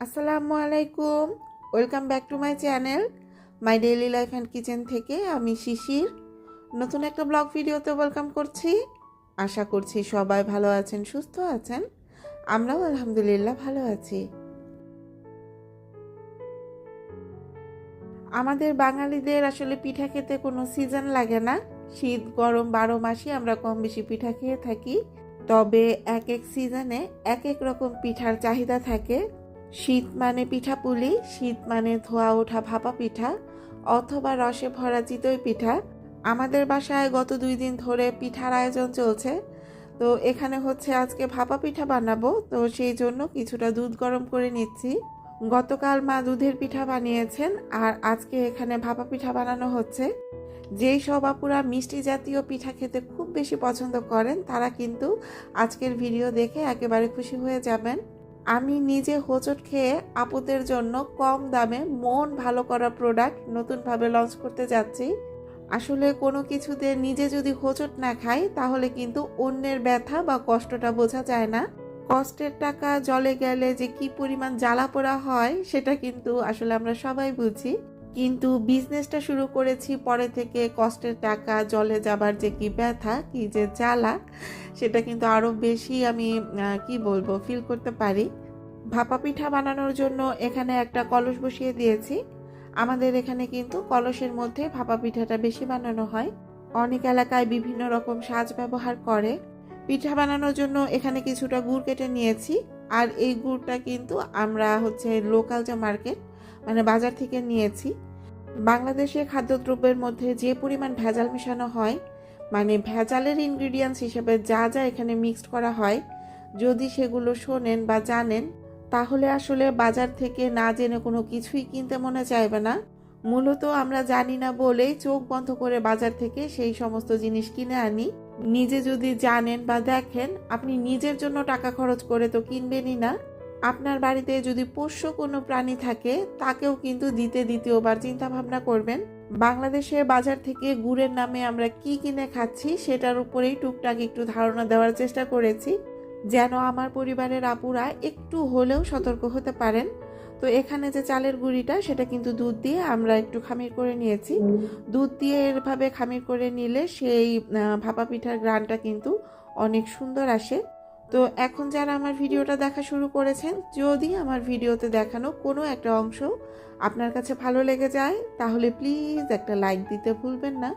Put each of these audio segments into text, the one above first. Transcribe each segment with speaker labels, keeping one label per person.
Speaker 1: আসসালামু আলাইকুম। Welcome back to my channel my daily life and kitchen থেকে আমি শিশির। নতুন একটা ব্লগ ভিডিওতে ওয়েলকাম করছি। আশা করছি সবাই ভালো আছেন, সুস্থ আছেন। আমরাও আলহামদুলিল্লাহ ভালো আছি। আমাদের বাঙালিদের আসলে পিঠা খেতে কোনো সিজন লাগে না। শীত, গরম বারো মাসই আমরা কম বেশি পিঠা খেয়ে থাকি। তবে এক এক সিজনে এক এক রকম পিঠার চাহিদা থাকে। শীত মানে পিঠাপুলি শীত মানে ধোয়া ওঠা ভাপা পিঠা অথবা রসে ভরা চিতই পিঠা। আমাদের বাসায় গত দুই দিন ধরে পিঠার আয়োজন চলছে। তো এখানে হচ্ছে আজকে ভাপা পিঠা বানাবো। তো সেই জন্য কিছুটা দুধ গরম করে নিচ্ছি। গতকাল মা দুধের পিঠা বানিয়েছেন আর আজকে এখানে ভাপা পিঠা বানানো হচ্ছে। যেই সব আপুরা মিষ্টি জাতীয় পিঠা খেতে খুব বেশি পছন্দ করেন, তারা কিন্তু আজকের ভিডিও দেখে একেবারে খুশি হয়ে যাবেন। আমি নিজে হোঁচট খেয়ে আপুদের জন্য কম দামে মন ভালো করা প্রোডাক্ট নতুনভাবে লঞ্চ করতে যাচ্ছি। আসলে কোনো কিছুতে নিজে যদি হোঁচট না খাই, তাহলে কিন্তু অন্যের ব্যথা বা কষ্টটা বোঝা যায় না। কষ্টের টাকা জলে গেলে যে কি পরিমাণ জ্বালা পোড়া হয়, সেটা কিন্তু আসলে আমরা সবাই বুঝি। কিন্তু বিজনেসটা শুরু করেছি পরে থেকে কষ্টের টাকা, জলে যাবার যে কি ব্যথা, কি যে জ্বালা, সেটা কিন্তু আরও বেশি আমি কি বলব ফিল করতে পারি। ভাপা পিঠা বানানোর জন্য এখানে একটা কলস বসিয়ে দিয়েছি। আমাদের এখানে কিন্তু কলসের মধ্যে ভাপা পিঠাটা বেশি বানানো হয়। অনেক এলাকায় বিভিন্ন রকম সাজ ব্যবহার করে। পিঠা বানানোর জন্য এখানে কিছুটা গুড় কেটে নিয়েছি। আর এই গুড়টা কিন্তু আমরা হচ্ছে লোকাল যে মার্কেট মানে বাজার থেকে নিয়েছি। বাংলাদেশে খাদ্যদ্রব্যের মধ্যে যে পরিমাণ ভেজাল মেশানো হয় মানে ভেজালের ইনগ্রিডিয়েন্টস হিসেবে যা যা এখানে মিক্সড করা হয়, যদি সেগুলো শোনেন বা জানেন, তাহলে আসলে বাজার থেকে না জেনে কোনো কিছুই কিনতে মনে চাইবে না। মূলত আমরা জানি না বলেই চোখ বন্ধ করে বাজার থেকে সেই সমস্ত জিনিস কিনে আনি। নিজে যদি জানেন বা দেখেন, আপনি নিজের জন্য টাকা খরচ করে তো কিনবেনই না। আপনার বাড়িতে যদি পোষ্য কোনো প্রাণী থাকে, তাকেও কিন্তু দিতে দ্বিতীয়বার চিন্তা ভাবনা করবেন। বাংলাদেশে বাজার থেকে গুড়ের নামে আমরা কি কিনে খাচ্ছি, সেটার উপরেই টুকটাক একটু ধারণা দেওয়ার চেষ্টা করেছি, যেন আমার পরিবারের আপুরা একটু হলেও সতর্ক হতে পারেন। তো এখানে যে চালের গুঁড়িটা, সেটা কিন্তু দুধ দিয়ে আমরা একটু খামির করে নিয়েছি। দুধ দিয়ে এভাবে খামির করে নিলে সেই ভাপা পিঠার গ্রানটা কিন্তু অনেক সুন্দর আসে। তো এখন যারা আমার ভিডিওটা দেখা শুরু করেছেন, যদি আমার ভিডিওতে দেখানো কোনো একটা অংশ আপনার কাছে ভালো লেগে যায়, তাহলে প্লিজ একটা লাইক দিতে ভুলবেন না।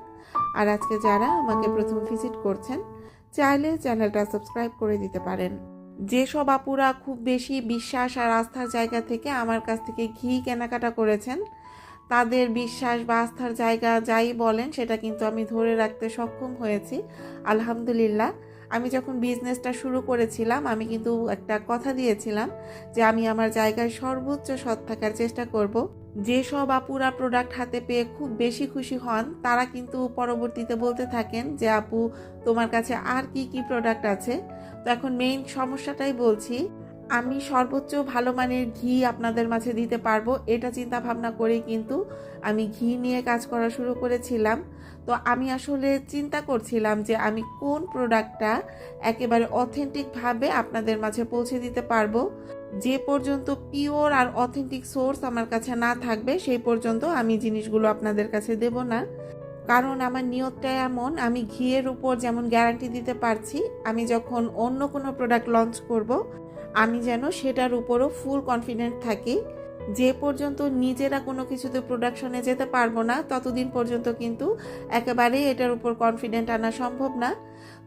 Speaker 1: আর আজকে যারা আমাকে প্রথম ভিজিট করছেন, চাইলে চ্যানেলটা সাবস্ক্রাইব করে দিতে পারেন। যেসব আপুরা খুব বেশি বিশ্বাস আর আস্থার জায়গা থেকে আমার কাছ থেকে ঘি কেনাকাটা করেছেন, তাদের বিশ্বাস বা আস্থার জায়গা যাই বলেন, সেটা কিন্তু আমি ধরে রাখতে সক্ষম হয়েছি। আলহামদুলিল্লাহ। আমি যখন বিজনেসটা শুরু করেছিলাম, আমি কিন্তু একটা কথা দিয়েছিলাম যে আমি আমার জায়গায় সর্বোচ্চ সৎ থাকার চেষ্টা করব। যেসব আপুরা প্রোডাক্ট হাতে পেয়ে খুব বেশি খুশি হন, তারা কিন্তু পরবর্তীতে বলতে থাকেন যে, আপু, তোমার কাছে আর কি কি প্রোডাক্ট আছে? তো এখন মেইন সমস্যাটাই বলছি, আমি সর্বোচ্চ ভালো মানের ঘি আপনাদের মাঝে দিতে পারব, এটা চিন্তা ভাবনা করেই কিন্তু আমি ঘি নিয়ে কাজ করা শুরু করেছিলাম। তো আমি আসলে চিন্তা করছিলাম যে আমি কোন প্রোডাক্টটা একেবারে অথেন্টিকভাবে আপনাদের মাঝে পৌঁছে দিতে পারব। যে পর্যন্ত পিওর আর অথেন্টিক সোর্স আমার কাছে না থাকবে, সেই পর্যন্ত আমি জিনিসগুলো আপনাদের কাছে দেব না। কারণ আমার নিয়তটা এমন, আমি ঘিয়ের উপর যেমন গ্যারান্টি দিতে পারছি, আমি যখন অন্য কোনো প্রোডাক্ট লঞ্চ করব, আমি যেন সেটার উপরও ফুল কনফিডেন্ট থাকি। যে পর্যন্ত নিজেরা কোনো কিছুতে প্রোডাকশনে যেতে পারব না, ততদিন পর্যন্ত কিন্তু একেবারেই এটার উপর কনফিডেন্ট আনা সম্ভব না।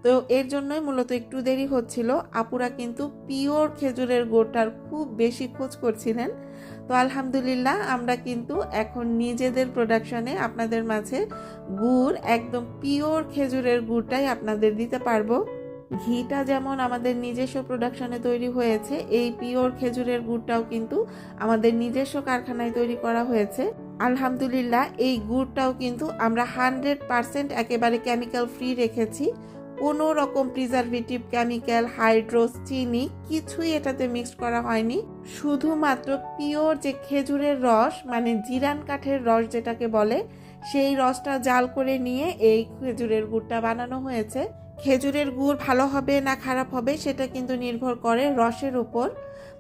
Speaker 1: তো এর জন্যই মূলত একটু দেরি হচ্ছিল। আপুরা কিন্তু পিওর খেজুরের গুড়টার খুব বেশি খোঁজ করছিলেন। তো আলহামদুলিল্লাহ, আমরা কিন্তু এখন নিজেদের প্রোডাকশনে আপনাদের মাঝে গুড়, একদম পিওর খেজুরের গুড়টাই আপনাদের দিতে পারব। ঘিটা যেমন আমাদের নিজস্ব প্রোডাকশনে তৈরি হয়েছে, এই পিওর খেজুরের গুড়টাও কিন্তু আমাদের নিজস্ব কারখানায় তৈরি করা হয়েছে। আলহামদুলিল্লাহ, এই গুড়টাও কিন্তু আমরা হান্ড্রেড পারসেন্ট একেবারে কেমিক্যাল ফ্রি রেখেছি। কোনো রকম প্রিজারভেটিভ কেমিক্যাল হাইড্রোস চিনি কিছুই এটাতে মিক্সড করা হয়নি। শুধুমাত্র পিওর যে খেজুরের রস মানে জিরান কাঠের রস যেটাকে বলে, সেই রসটা জাল করে নিয়ে এই খেজুরের গুড়টা বানানো হয়েছে। খেজুরের গুড় ভালো হবে না খারাপ হবে, সেটা কিন্তু নির্ভর করে রসের উপর।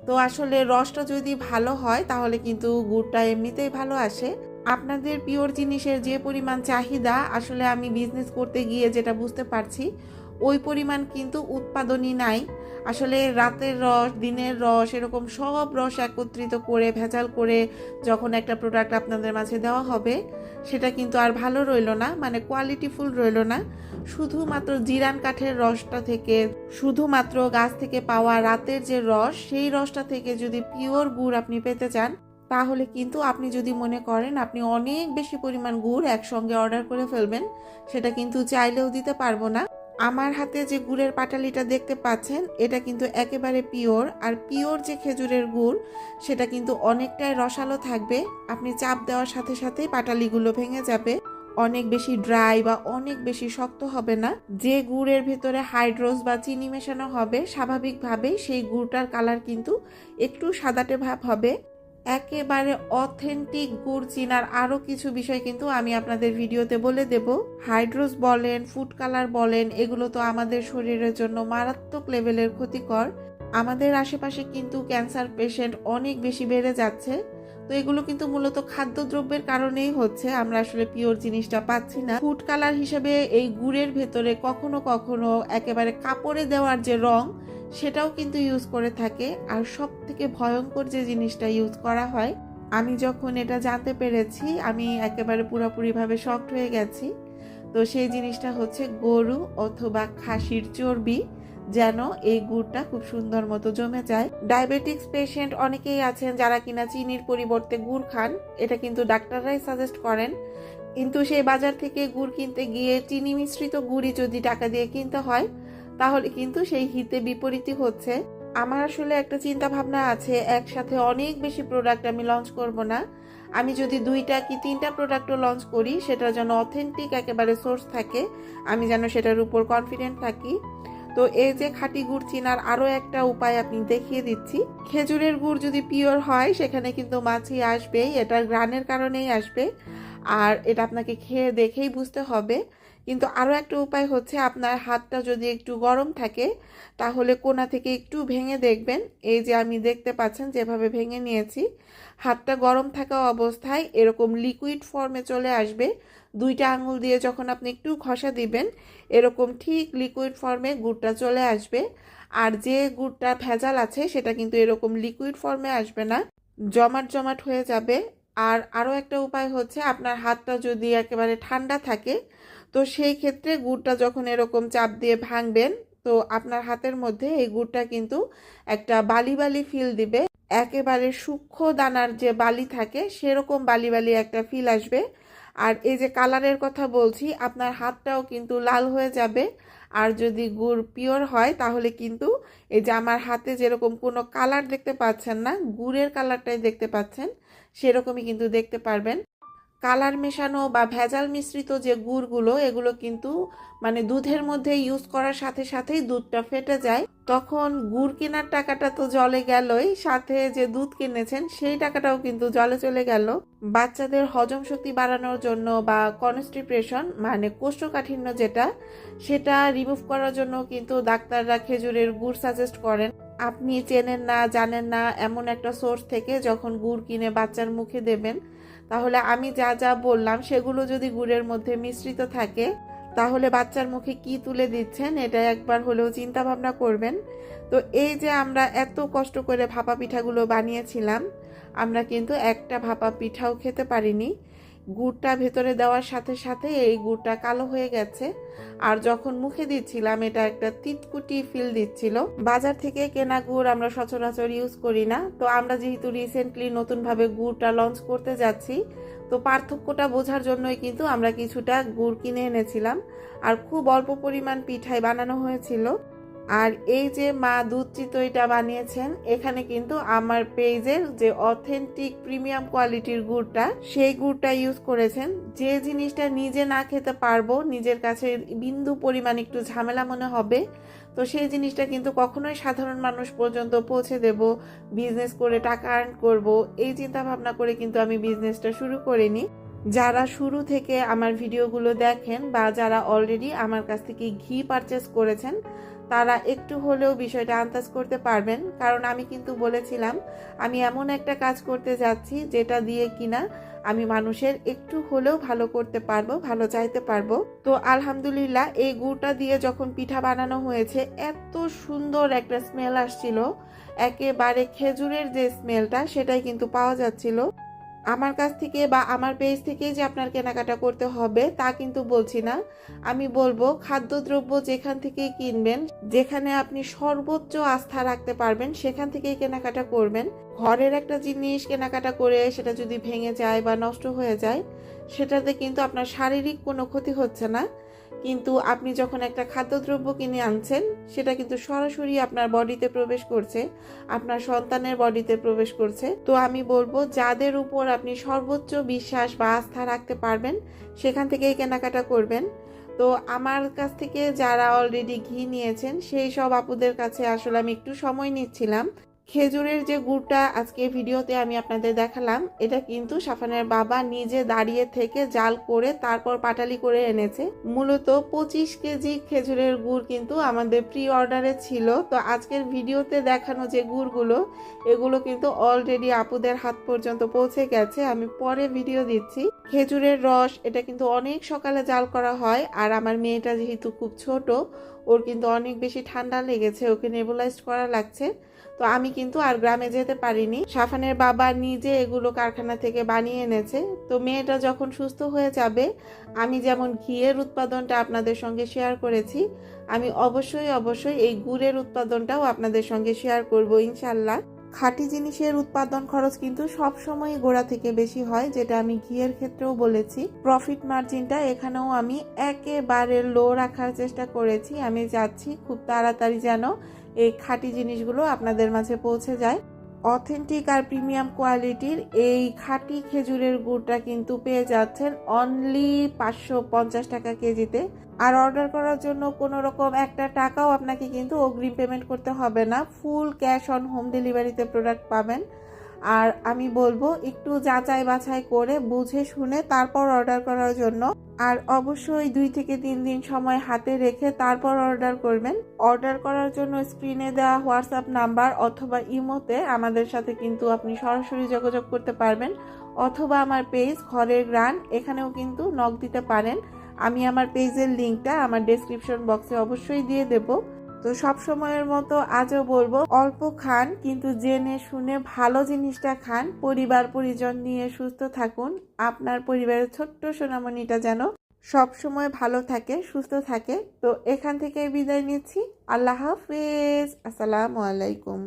Speaker 1: তো আসলে রসটা যদি ভালো হয়, তাহলে কিন্তু গুড়টা এমনিতেই ভালো আসে। আপনাদের পিওর জিনিসের যে পরিমাণ চাহিদা, আসলে আমি বিজনেস করতে গিয়ে যেটা বুঝতে পারছি, ওই পরিমাণ কিন্তু উৎপাদনই নাই। আসলে রাতের রস, দিনের রস, এরকম সব রস একত্রিত করে, ভেজাল করে যখন একটা প্রোডাক্ট আপনাদের মাঝে দেওয়া হবে, সেটা কিন্তু আর ভালো রইল না মানে কোয়ালিটিফুল রইল না। শুধুমাত্র জিরান কাঠের রসটা থেকে, শুধুমাত্র গাছ থেকে পাওয়া রাতের যে রস, সেই রসটা থেকে যদি পিওর গুড় আপনি পেতে চান, তাহলে কিন্তু আপনি যদি মনে করেন আপনি অনেক বেশি পরিমাণ গুড় একসঙ্গে অর্ডার করে ফেলবেন, সেটা কিন্তু চাইলেও দিতে পারব না। আমার হাতে যে গুড়ের পাটালিটা দেখতে পাচ্ছেন, এটা কিন্তু একেবারে পিওর। আর পিওর যে খেজুরের গুড়, সেটা কিন্তু অনেকটাই রসালো থাকবে। আপনি চাপ দেওয়ার সাথে সাথেই পাটালিগুলো ভেঙে যাবে। অনেক বেশি ড্রাই বা অনেক বেশি শক্ত হবে না। যে গুড়ের ভেতরে হাইড্রোস বা চিনি মেশানো হবে, স্বাভাবিকভাবেই সেই গুড়টার কালার কিন্তু একটু সাদাটে ভাব হবে। একেবারে অথেন্টিক গুড় চিনার আরও কিছু বিষয় কিন্তু আমি আপনাদের ভিডিওতে বলে দেব। হাইড্রোস বলেন, ফুড কালার বলেন, এগুলো তো আমাদের শরীরের জন্য মারাত্মক লেভেলের ক্ষতিকর। আমাদের আশেপাশে কিন্তু ক্যান্সার পেশেন্ট অনেক বেশি বেড়ে যাচ্ছে। তো এগুলো কিন্তু মূলত খাদ্যদ্রব্যের কারণেই হচ্ছে। আমরা আসলে পিওর জিনিসটা পাচ্ছি না। ফুড কালার হিসেবে এই গুড়ের ভেতরে কখনো কখনো একেবারে কাপড়ে দেওয়ার যে রং, সেটাও কিন্তু ইউজ করে থাকে। আর সব থেকে ভয়ঙ্কর যে জিনিসটা ইউজ করা হয়, আমি যখন এটা জানতে পেরেছি, আমি একেবারে পুরোপুরিভাবে শক্ট হয়ে গেছি। তো সেই জিনিসটা হচ্ছে গরু অথবা খাসির চর্বি। যেন এই গুড়টা খুব সুন্দর মতো জমে যায়। ডায়াবেটিক্স পেশেন্ট অনেকেই আছেন যারা কিনা চিনির পরিবর্তে গুড় খান। এটা কিন্তু ডাক্তাররাই সাজেস্ট করেন। কিন্তু সেই বাজার থেকে গুড় কিনতে গিয়ে চিনি মিশ্রিত গুড়ই যদি টাকা দিয়ে কিনতে হয়, তাহলে কিন্তু সেই হিতে বিপরীতই হচ্ছে। আমার আসলে একটা চিন্তা ভাবনা আছে, একসাথে অনেক বেশি প্রোডাক্ট আমি লঞ্চ করব না। আমি যদি দুইটা কি তিনটা প্রোডাক্টও লঞ্চ করি সেটা যেন অথেন্টিক একেবারে সোর্স থাকে, আমি যেন সেটার উপর কনফিডেন্ট থাকি। তো এই যে খাঁটি গুড় চিনার আরও একটা উপায় আপনি দেখিয়ে দিচ্ছি। খেজুরের গুড় যদি পিওর হয়, সেখানে কিন্তু মাছি আসবেই, এটা গ্রানের কারণেই আসবে। আর এটা আপনাকে খেয়ে দেখেই বুঝতে হবে। কিন্তু আরও একটা উপায় হচ্ছে, আপনার হাতটা যদি একটু গরম থাকে, তাহলে কোনা থেকে একটু ভেঙে দেখবেন। এই যে আমি দেখতে পাচ্ছেন, যেভাবে ভেঙে নিয়েছি, হাতটা গরম থাকা অবস্থায় এরকম লিকুইড ফর্মে চলে আসবে। দুইটা আঙুল দিয়ে যখন আপনি একটু ঘষা দিবেন, এরকম ঠিক লিকুইড ফর্মে গুড়টা চলে আসবে। আর যে গুড়টা ভেজাল আছে, সেটা কিন্তু এরকম লিকুইড ফর্মে আসবে না। জমাট জমাট হয়ে যাবে। আর আরও একটা উপায় হচ্ছে, আপনার হাতটা যদি একেবারে ঠান্ডা থাকে, তো সেই ক্ষেত্রে গুড়টা যখন এরকম চাপ দিয়ে ভাঙবেন, তো আপনার হাতের মধ্যে এই গুড়টা কিন্তু একটা বালি বালি ফিল দিবে। একেবারে সূক্ষ্ম দানার যে বালি থাকে, সেরকম বালি বালি একটা ফিল আসবে। আর এই যে কালারের কথা বলছি, আপনার হাতটাও কিন্তু লাল হয়ে যাবে। আর যদি গুড় পিওর হয়, তাহলে কিন্তু এই যে আমার হাতে যেরকম কোনো কালার দেখতে পাচ্ছেন না, গুড়ের কালারটাই দেখতে পাচ্ছেন, সেরকমই কিন্তু দেখতে পারবেন। কালার মেশানো বা ভেজাল মিশ্রিত যে গুড়গুলো, এগুলো কিন্তু মানে দুধের মধ্যে ইউজ করার সাথে সাথেই দুধটা ফেটে যায়। তখন গুড় কেনার টাকাটা তো জলে গেলই, সাথে যে দুধ কিনেছেন সেই টাকাটাও কিন্তু জলে চলে গেল। বাচ্চাদের হজম শক্তি বাড়ানোর জন্য বা কনস্টিপেশন মানে কোষ্ঠকাঠিন্য যেটা, সেটা রিমুভ করার জন্য কিন্তু ডাক্তাররা খেজুরের গুড় সাজেস্ট করেন। আপনি চেনেন না, জানেন না, এমন একটা সোর্স থেকে যখন গুড় কিনে বাচ্চার মুখে দেবেন তাহলে আমি যা যা বললাম সেগুলো যদি গুড়ের মধ্যে মিশ্রিত থাকে, তাহলে বাচ্চার মুখে কি তুলে দিচ্ছেন এটা একবার হলেও চিন্তা ভাবনা করবেন। তো এই যে আমরা এত কষ্ট করে ভাপা পিঠাগুলো বানিয়েছিলাম, আমরা কিন্তু একটা ভাপা পিঠাও খেতে পারিনি। গুড়টা ভেতরে দেওয়ার সাথে সাথে এই গুড়টা কালো হয়ে গেছে। আর যখন মুখে দিচ্ছিলাম, এটা একটা তিতকুটি ফিল দিচ্ছিল। বাজার থেকে কেনা গুড় আমরা সচরাচর ইউজ করি না। তো আমরা যেহেতু রিসেন্টলি নতুনভাবে গুড়টা লঞ্চ করতে যাচ্ছি, তো পার্থক্যটা বোঝার জন্যই কিন্তু আমরা কিছুটা গুড় কিনে এনেছিলাম। আর খুব অল্প পরিমাণ পিঠাই বানানো হয়েছিল। আর এই যে মা দুধ চিতইটা বানিয়েছেন, এখানে কিন্তু আমার পেজের যে অথেন্টিক প্রিমিয়াম কোয়ালিটির গুড়টা, সেই গুড়টা ইউজ করেছেন। যে জিনিসটা নিজে না খেতে পারব, নিজের কাছে বিন্দু পরিমাণ একটু ঝামেলা মনে হবে, তো সেই জিনিসটা কিন্তু কখনোই সাধারণ মানুষ পর্যন্ত পৌঁছে দেব বিজনেস করে টাকা আর্ন করব, এই চিন্তা ভাবনা করে কিন্তু আমি বিজনেসটা শুরু করিনি। যারা শুরু থেকে আমার ভিডিওগুলো দেখেন বা যারা অলরেডি আমার কাছ থেকে ঘি পারচেস করেছেন তারা একটু হলেও বিষয়টা আন্দাজ করতে পারবেন। কারণ আমি কিন্তু বলেছিলাম, আমি এমন একটা কাজ করতে যাচ্ছি যেটা দিয়ে কিনা আমি মানুষের একটু হলেও ভালো করতে পারব, ভালো চাইতে পারব। তো আলহামদুলিল্লাহ, এই গুড়টা দিয়ে যখন পিঠা বানানো হয়েছে, এত সুন্দর একটা স্মেল আসছিল। একেবারে খেজুরের যে স্মেলটা সেটাই কিন্তু পাওয়া যাচ্ছিল। আমার কাছ থেকে বা আমার পেজ থেকে যে আপনার কেনাকাটা করতে হবে তা কিন্তু বলছি না। আমি বলব খাদ্যদ্রব্য যেখান থেকে কিনবেন, যেখানে আপনি সর্বোচ্চ আস্থা রাখতে পারবেন, সেখান থেকেই কেনাকাটা করবেন। ঘরের একটা জিনিস কেনাকাটা করে সেটা যদি ভেঙে যায় বা নষ্ট হয়ে যায়, সেটাতে কিন্তু আপনার শারীরিক কোনো ক্ষতি হচ্ছে না। কিন্তু আপনি যখন একটা খাদ্যদ্রব্য কিনে আনছেন, সেটা কিন্তু সরাসরি আপনার বডিতে প্রবেশ করছে, আপনার সন্তানের বডিতে প্রবেশ করছে। তো আমি বলব, যাদের উপর আপনি সর্বোচ্চ বিশ্বাস বা আস্থা রাখতে পারবেন, সেখান থেকেই কেনাকাটা করবেন। তো আমার কাছ থেকে যারা অলরেডি ঘি নিয়েছেন, সেই সব আপুদের কাছে আসলে আমি একটু সময় নিচ্ছিলাম। খেজুরের যে গুড়টা আজকে ভিডিওতে আমি আপনাদের দেখালাম, এটা কিন্তু সাফানের বাবা নিজে দাঁড়িয়ে থেকে জাল করে তারপর পাটালি করে এনেছে। মূলত পঁচিশ কেজি খেজুরের গুড় কিন্তু আমাদের প্রি অর্ডারে ছিল। তো আজকের ভিডিওতে দেখানো যে গুড়গুলো, এগুলো কিন্তু অলরেডি আপুদের হাত পর্যন্ত পৌঁছে গেছে। আমি পরে ভিডিও দিচ্ছি। খেজুরের রস, এটা কিন্তু অনেক সকালে জাল করা হয়। আর আমার মেয়েটা যেহেতু খুব ছোট ওর কিন্তু অনেক বেশি ঠান্ডা লেগেছে, ওকে নেবুলাইজড করা লাগছে। তো আমি কিন্তু আর গ্রামে যেতে পারিনি। সাফানের বাবা নিজে এগুলো কারখানা থেকে বানিয়ে এনেছে। তো মেয়েটা যখন সুস্থ হয়ে যাবে, আমি যেমন ঘিয়ের উৎপাদনটা আপনাদের সঙ্গে শেয়ার করেছি, আমি অবশ্যই অবশ্যই এই গুড়ের উৎপাদনটাও আপনাদের সঙ্গে শেয়ার করব, ইনশাল্লাহ। খাঁটি জিনিসের উৎপাদন খরচ কিন্তু সব সময় গোড়া থেকে বেশি হয়, যেটা আমি ঘিয়ের ক্ষেত্রেও বলেছি। প্রফিট মার্জিনটা এখানেও আমি একেবারে লো রাখার চেষ্টা করেছি। আমি যাচ্ছি খুব তাড়াতাড়ি যেন এই খাঁটি জিনিসগুলো আপনাদের মাঝে পৌঁছে যায়। অথেন্টিক আর প্রিমিয়াম কোয়ালিটির এই খাঁটি খেজুরের গুড়টা কিন্তু পেয়ে যাচ্ছেন অনলি পাঁচশো পঞ্চাশ টাকা কেজিতে। আর অর্ডার করার জন্য কোনো রকম একটা টাকাও আপনাকে কিন্তু অগ্রিম পেমেন্ট করতে হবে না। ফুল ক্যাশ অন হোম ডেলিভারিতে প্রোডাক্ট পাবেন। আর আমি বলব, একটু যাচাই বাছাই করে বুঝে শুনে তারপর অর্ডার করার জন্য আর অবশ্যই দুই থেকে তিন দিন সময় হাতে রেখে তারপর অর্ডার করবেন। অর্ডার করার জন্য স্ক্রিনে দেওয়া হোয়াটসঅ্যাপ নাম্বার অথবা ইমোতে আমাদের সাথে কিন্তু আপনি সরাসরি যোগাযোগ করতে পারবেন। অথবা আমার পেজ ঘরের গ্রান, এখানেও কিন্তু নক দিতে পারেন। আমি আমার পেজের লিঙ্কটা আমার ডেসক্রিপশন বক্সে অবশ্যই দিয়ে দেবো। তো সব সময়ের মতো আজও বলব, অল্প খান, কিন্তু জেনে শুনে ভালো জিনিসটা খান। পরিবার, পরিজন নিয়ে সুস্থ থাকুন। আপনার পরিবারের ছোট্ট সোনামণিটা যেন সব সময় ভালো থাকে, সুস্থ থাকে। তো এখান থেকে বিদায় নিচ্ছি। আল্লাহ হাফেজ। আসসালামু আলাইকুম।